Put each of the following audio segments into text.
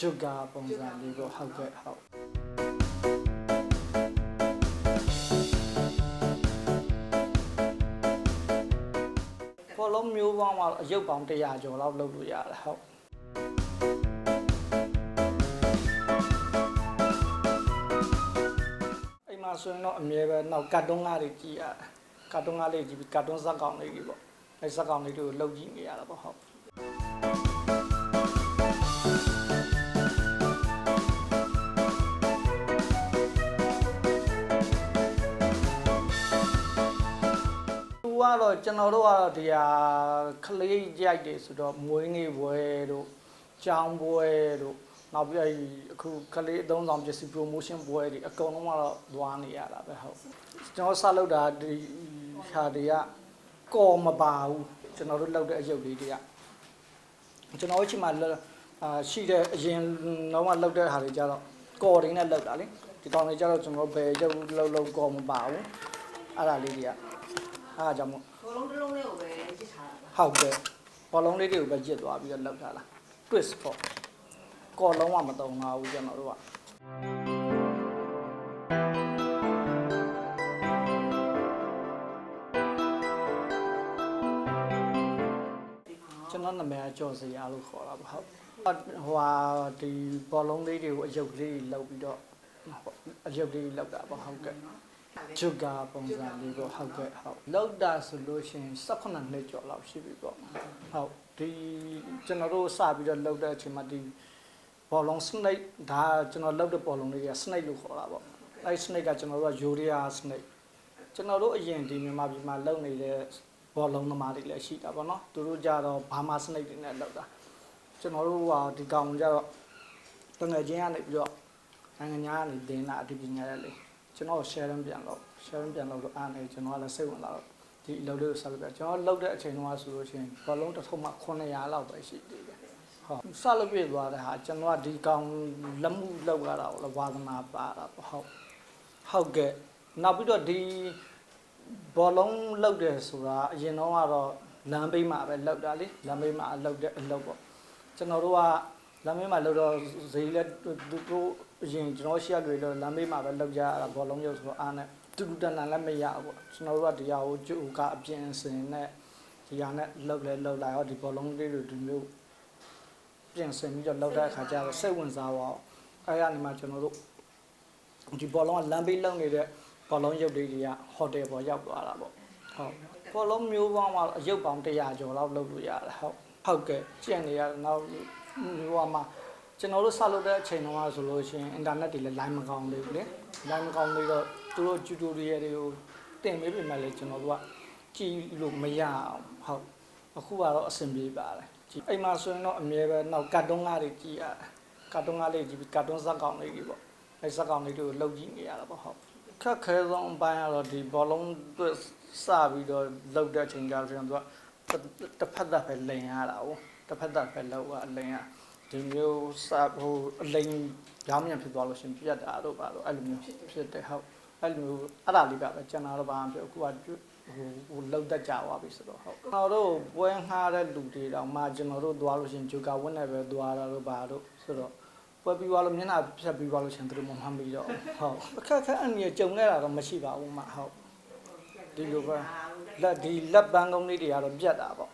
ဂျုကာပုံစံလေးပေါ့ဟုတ်ကဲ့ဟုတ်ဘောလုံးမျိုးပေါင်းမှာအရုပ်ပေါင်း100ကျော်လောက်လုပ်လို့ရတယ်ဟုတ်အိမ်မှာဆိုရင်တော့အမြဲပဲနောက်ကတ်တုန်းကားတွေကြည့်ရတယ်ကတ်တုန်းကားလေးကြည့်ပြီးကတ်တုန်းဇက်ကောင်လေးကြီးပေါ့အဲဇက်ကောင်လေးတွေကိုလှုပ်ကြည့်နေရတာပေါ့ဟုတ် ကတော့ကျွန်တော်တို့ကတော့ဒီဟာခလေးရိုက်တယ်ဆိုတော့မွေးနေ့ပွဲတို့ကြောင်းပွဲတို့နောက်ပြီးအဲဒီအခုခလေးအသုံးဆောင်ပစ္စည်း promotion ပွဲတွေအကုန်လုံးကတော့သွားနေရတာပဲဟုတ်ကျွန်တော်ဆက်လုပ်တာဒီဟာတွေကကော်မပါဘူးကျွန်တော်တို့လုပ်တဲ့အရုပ်လေးတွေကကျွန်တော်တို့ချိန်မှာအာရှိတဲ့အရင်တော့ကလုပ်တဲ့ဟာတွေကြတော့ကော်တွေနဲ့လုပ်တာလေဒီကောင်တွေကြတော့ကျွန်တော်ဘယ်ရုပ်လုပ်လို့ကော်မပါဘူးအဲ့ဒါလေးတွေက အားကြောင့်မို့ဘောလုံးတစ်လုံးလေးကိုပဲကြည့်ထားတာပါဟုတ်တယ်ဘောလုံးလေးတွေကိုပဲကြစ်သွားပြီးတော့လောက်ထားလား twist ပေါ့ကော်လုံးကမတုံပါဘူးကျွန်တော်တို့ကကျွန်တော်နာမည်ကကျော်စရာလို့ခေါ်တာပါဟုတ်ဟိုဟာဒီဘောလုံးလေးတွေကိုအယုတ်လေးလောက်ပြီးတော့အယုတ်လေးလောက်တာပေါ့ဟုတ်ကဲ့ ဂျုကာပုံစံလေးပေါ့ဟုတ်ကဲ့ဟုတ်လောက်တာဆိုလို့ရှိရင်18နှစ်ကျော်လောက်ရှိပြီပေါ့ဟုတ်ဒီကျွန်တော်တို့စပြီးတော့လောက်တဲ့အချိန်မှာဒီဘောလုံး snake ဒါကျွန်တော်လောက်တဲ့ဘောလုံးလေးက snake လို့ခေါ်တာပေါ့အဲဒီ snake ကကျွန်တော်တို့က urea snake ကျွန်တော်တို့အရင်ဒီမြန်မာပြည်မှာလောက်နေတဲ့ဘောလုံးသမားတွေလည်းရှိတာပေါ့နော်သူတို့ကြတော့ဘာမာ snake တွေနဲ့လောက်တာကျွန်တော်တို့ကဒီကောင်ကြတော့တငယ်ချင်းကနေပြီးတော့နိုင်ငံညာကနေတင်လာအတည်ပညာရလေ ကျွန်တော် sharing ပြန်လုပ် sharing ပြန်လုပ်တော့အားနေကျွန်တော်ကလည်းစိတ်ဝင်လာတော့ဒီအလုပ်လေးကိုဆက်လုပ်ပြကျွန်တော်လုပ်တဲ့အချိန်တုန်းကဆိုလို့ရှိရင်ဘောလုံးတစ်ထုံမှ900လောက်ပဲရှိသေးတယ်ဟုတ်ဆက်လုပ်ပြသွားတဲ့ဟာကျွန်တော်ကဒီကောင်လက်မှုလောက်ရတာကိုလည်းဝါသနာပါတာပေါ့ဟုတ်ဟုတ်ကဲ့နောက်ပြီးတော့ဒီဘောလုံးလောက်တယ်ဆိုတာအရင်တော့ကတော့လမ်းဘေးမှာပဲလောက်တာလေလမ်းဘေးမှာလောက်တဲ့အလုပ်ပေါ့ကျွန်တော်တို့ကလမ်းဘေးမှာလောက်တော့ဈေးလက်သူတို့ အရင်ကျွန်တော်ရှက်တွေလို့လမ်းဘေးမှာပဲလောက်ကြရတာဘောလုံးရုပ်ဆိုတော့အားနဲ့တူတူတန်တန်လည်းမရဘူးပေါ့ကျွန်တော်တို့ကဒီဟာကိုကျုပ်ကအပြင်စင်နဲ့ဒီဟာနဲ့လောက်လဲလောက်လာရောဒီဘောလုံးလေးတွေဒီမျိုးပြင်ဆင်ပြီးတော့လောက်တဲ့အခါကျတော့စိတ်ဝင်စားသွားအောင်အဲ့ရနေမှာကျွန်တော်တို့ဒီဘောလုံးကလမ်းဘေးလောက်နေတဲ့ဘောလုံးရုပ်လေးတွေကဟိုတယ်ပေါ်ရောက်သွားတာပေါ့ဟုတ်ဘောလုံးမျိုးပေါင်းမှာအရုပ်ပေါင်း100ကျော်လောက်လုပ်လို့ရတယ်ဟုတ်ဟုတ်ကဲ့ကြည့်နေရနောက်ဟိုမှာ ကျွန်တော်တို့ဆက်လုပ်တဲ့အချိန်တုန်းကဆိုလို့ရှိရင်အင်တာနက်တွေလည်း line မကောင်းသေးဘူးလေ line မကောင်းသေးတော့သူတို့ tutorial တွေကိုတင်ပေးပြင်မဲ့လေကျွန်တော်တို့ကကြည့်လို့မရအောင်ဟုတ်အခုကတော့အဆင်ပြေပါတယ်ကြည့်အိမ်မှာဆိုရင်တော့အမြဲပဲနောက်ကတ်တုန်းကားတွေကြည့်ရတယ်ကတ်တုန်းကားလေးကြည့်ပြီးကတ်တုန်းဇက်ကောင်လေးကြီးပေါ့အဲဇက်ကောင်လေးတွေကိုလှုပ်ကြည့်နေရတာပေါ့ဟုတ်ခက်ခဲဆုံးအပိုင်းကတော့ဒီဘောလုံးတွေစပြီးတော့လှုပ်တဲ့အချိန်ကျတော့ကျွန်တော်တို့ကတစ်ဖက်သက်ပဲလိန်ရတာ哦တစ်ဖက်သက်ပဲလှုပ်ရအလိန်ရ ဒီမျိုးစဟိုအလိမ်ရောင်းမြန်ဖြစ်သွားလို့ရှင်ပြတ်တာတော့ပါတော့အဲ့လိုမျိုးဖြစ်တယ်ဟုတ်အဲ့လိုမျိုးအဲ့ဒါလေးပါပဲကျန်တာတော့ဘာမှမဖြစ်အခုကဟိုဟိုလောက်တက်ကြသွားပြီဆိုတော့ဟုတ်ကျွန်တော်တို့ပွဲငှားတဲ့လူတွေတောင်မှကျွန်တော်တို့သွားလို့ရှင်ဂျူကာဝင်းနဲ့ပဲသွားတာတော့ပါတော့ဆိုတော့ပွဲပြီးသွားလို့မျက်နှာဖြတ်ပြီးသွားလို့ရှင်သူတို့မမှန်ပြီးတော့ဟုတ်အခက်အခဲအနည်းကြုံနေတာတော့မရှိပါဘူးမဟုတ်ဒီလိုပဲလက်ဒီလက်ပန်းကုန်းလေးတွေကတော့ပြတ်တာပေါ့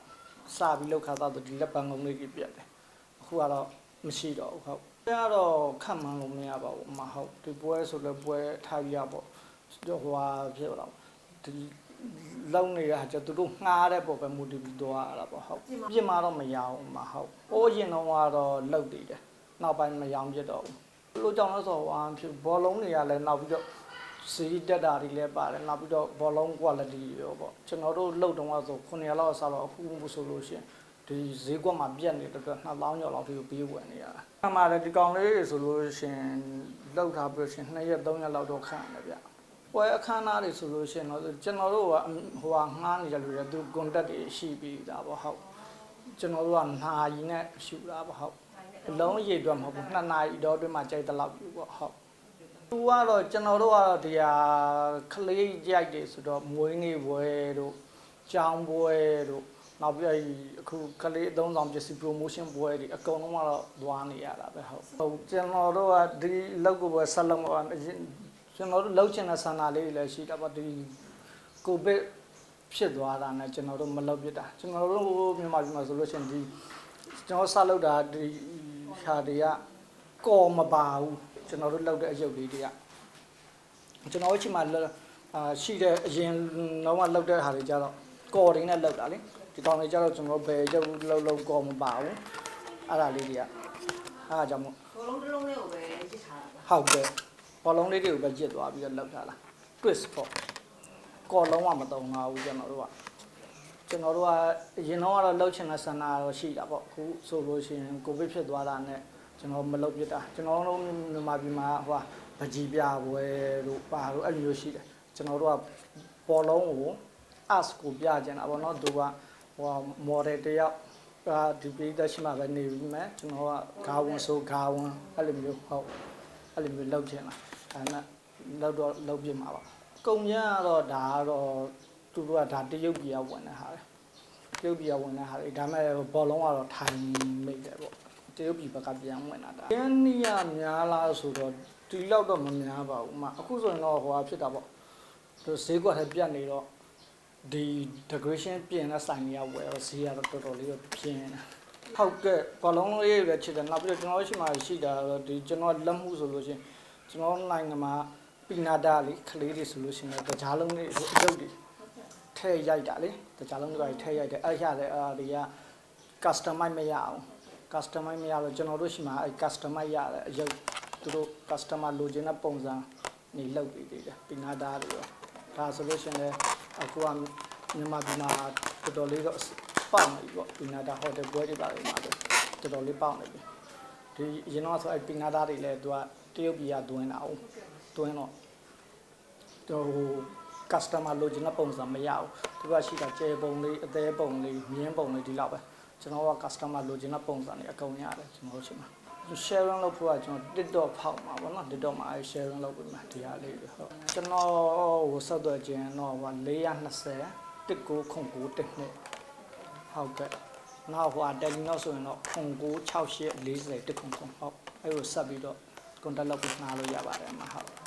စပြီးလောက်ခါတော့ဒီလက်ပန်းကုန်းလေးတွေပြတ်တယ် အခုကတော့မရှိတော့ဘူးဟုတ်။အဲကတော့ခတ်မှန်းလို့မရပါဘူးအမဟုတ်ဒီပွဲဆိုလည်းပွဲထားပြရပေါ့ဟိုဟာဖြစ်တော့ဒီလောက်နေတာကျသူတို့ငှားတဲ့ပုံပဲမူတည်ပြီးသွားရတာပေါ့ဟုတ်ပြင်မာတော့မရအောင်အမဟုတ်။အိုးရင်တော့ကတော့လောက်တည်တယ်။နောက်ပိုင်းမရောင်းပြတော့ဘူး။လို့ကြောင့်လို့ဆိုဟာဖြစ်ဘောလုံးတွေကလည်းနောက်ပြီးတော့စီတက်တာတွေလည်းပါတယ်နောက်ပြီးတော့ဘောလုံး quality ရောပေါ့ကျွန်တော်တို့လှုပ်တုံးကဆို900လောက်ဆတော့အခုမှုဆိုလို့ရှိရင် ဒီဈေးကွက်မှာပြက်နေတဲ့အတွက်2000ကျော်လောက်ထိကိုပေးဝယ်နေရတာ။အမှလည်းဒီကောင်လေးတွေဆိုလို့ရှိရင်လောက်ထားပြီးရှင်2ရက်3ရက်လောက်တော့ခံရတယ်ဗျ။ပွဲအခမ်းအနားတွေဆိုလို့ရှိရင်တော့ကျွန်တော်တို့ကဟိုဟာငှားနေကြလို့ရသူ contact တွေရှိပြီးသားပေါ့ဟုတ်။ကျွန်တော်တို့ကနာရီနဲ့ရှူတာပေါ့ဟုတ်။အလုံးရည်အတွက်မဟုတ်ဘူး2နာရီတော့အတွင်းမှာကြိုက်တဲ့လောက်ပြီပေါ့ဟုတ်။သူကတော့ကျွန်တော်တို့ကတော့ဒီဟာခလေးရိုက်တယ်ဆိုတော့မွေးနေ့ပွဲတို့ကြောင်းပွဲတို့ နောက်ပြီးအဲဒီအခုကလေးအသုံးဆောင်ပစ္စည်း promotion ပွဲတွေအကုန်လုံးကတော့သွားနေရတာပဲဟုတ်ဟုတ်ကျွန်တော်တို့ကဒီလောက်ကိုပဲဆက်လုပ်မှာပါအရင်ကျွန်တော်တို့လောက်ချင်တဲ့ဆန္ဒလေးတွေလည်းရှိတာပေါ့ဒီကိုဗစ်ဖြစ်သွားတာနဲ့ကျွန်တော်တို့မလုပ်ပြတာကျွန်တော်တို့မြန်မာပြည်မှာဆိုလို့ရှိရင်ဒီကျွန်တော်ဆက်လုပ်တာဒီဟာတွေကကော်မပါဘူးကျွန်တော်တို့လုပ်တဲ့အရုပ်လေးတွေကကျွန်တော်တို့ချိန်မှာအာရှိတဲ့အရင်တော့ကလုပ်တဲ့ဟာတွေကြတော့ကော်တွေနဲ့လုပ်တာလေ ဒီကောင်တွေကြတော့ကျွန်တော်တို့ဘယ်ရုပ်လုံးလုံးကော်မပါဘူးအဲ့ဒါလေးတွေကအဲ့ဒါကြောင့်မို့ဘောလုံးတစ်လုံးလေးကိုပဲရစ်ထားတာပါဟုတ်ကဲ့ဘောလုံးလေးတွေကိုပဲရစ်သွားပြီးတော့လောက်ထားလား twist ပေါ့ကော်လုံးကမတုံပါဘူးကျွန်တော်တို့ကကျွန်တော်တို့ကအရင်တော့ကတော့လှုပ်ချင်တဲ့ဆန္ဒတော့ရှိတာပေါ့အခုဆိုလို့ရှိရင်ကိုဗစ်ဖြစ်သွားတာနဲ့ကျွန်တော်မလုပ်ပြတာကျွန်တော်တို့မြန်မာပြည်မှာဟိုဟာပကြီးပြပွဲတို့ပါတို့အဲ့လိုမျိုးရှိတယ်ကျွန်တော်တို့ကဘောလုံးကို us ကိုပြကြတာပေါ့နော်သူက ဟိုဟာ model တယောက်အာဒီပြည်သက်ရှိမှပဲနေပြီးမှကျွန်တော်ကဂါဝန်ဆိုဂါဝန်အဲ့လိုမျိုးဟုတ်အဲ့လိုမျိုးလောက်ချင်တာဒါနဲ့လောက်တော့လောက်ပြမှာပါကုံမြန်းကတော့ဒါကတော့သူတို့ကဒါတရုတ်ပြည်ကဝင်တဲ့ဟာလေတရုတ်ပြည်ကဝင်တဲ့ဟာလေဒါမဲ့ဘောလုံးကတော့ထိုင်မိတ်တယ်ပေါ့တရုတ်ပြည်ဘက်ကပြန်ဝင်တာဒါရန်နီယာများလားဆိုတော့ဒီလောက်တော့မများပါဘူးအမအခုဆိုရင်တော့ဟိုဟာဖြစ်တာပေါ့သူဈေးကွက်ထဲပြတ်နေတော့ ဒီ decoration ပြင်တဲ့ဆိုင်တွေကဝယ်တော့ဈေးကတော့တော်တော်လေးတော့ပြင်းနေတာဟုတ်ကဲ့ဘောလုံးလေးပဲချစ်တယ်နောက်ပြီးတော့ကျွန်တော်ရှိမှရှိတာတော့ဒီကျွန်တော်လက်မှုဆိုလို့ရှိရင်ကျွန်တော်နိုင်ငံမှာပီနာတာလေးကလေးတွေဆိုလို့ရှိရင်တကြားလုံးလေးအရုပ်တွေထဲရိုက်တာလေတကြားလုံးတွေထဲရိုက်တယ်အဲ့ရလေအာဒီက customize မရအောင် customize မရတော့ကျွန်တော်တို့ရှိမှအဲ့ customize ရတဲ့အရုပ်သူတို့ customer လိုချင်တဲ့ပုံစံနေလောက်ပြီးသေးတယ်ပီနာတာတွေရောဒါဆိုလို့ရှိရင်လည်း အခုကမြန်မာပြည်မှာတော်တော်လေးတော့ပေါက်နေပြီပေါ့ပီနာတာဟိုတယ်ပွဲတွေပါလေမှာတော့တော်တော်လေးပေါက်နေပြီဒီအရင်တော့ဆိုအဲ့ပီနာတာတွေလည်းသူကတရုတ်ပြည်ကတွင်းတာ哦တွင်းတော့သူဟို customer လိုချင်တဲ့ပုံစံမရဘူးသူကရှိတာကျဲပုံလေးအသေးပုံလေးမြင်းပုံလေးဒီလောက်ပဲကျွန်တော်က customer လိုချင်တဲ့ပုံစံတွေအကုန်ရတယ်ကျွန်တော်တို့ရှိမှာ sharing လုပ်ဖို့ကကျွန်တော် TikTok ဖောက်မှာပေါ့နော် TikTok မှာအဲ sharing လုပ်ပြီးမှဒီဟာလေးပဲဟုတ်ကျွန်တော်ဟိုဆက်တော့ခြင်းတော့ဟို420 19ခု9တက်နှစ်ဟုတ်ကဲ့နောက်ဟိုအတယ်လီနောဆိုရင်တော့096840တခုခုဟုတ်အဲ့လိုဆက်ပြီးတော့ contact လုပ်ပြီးနှားလို့ရပါတယ်အမဟုတ်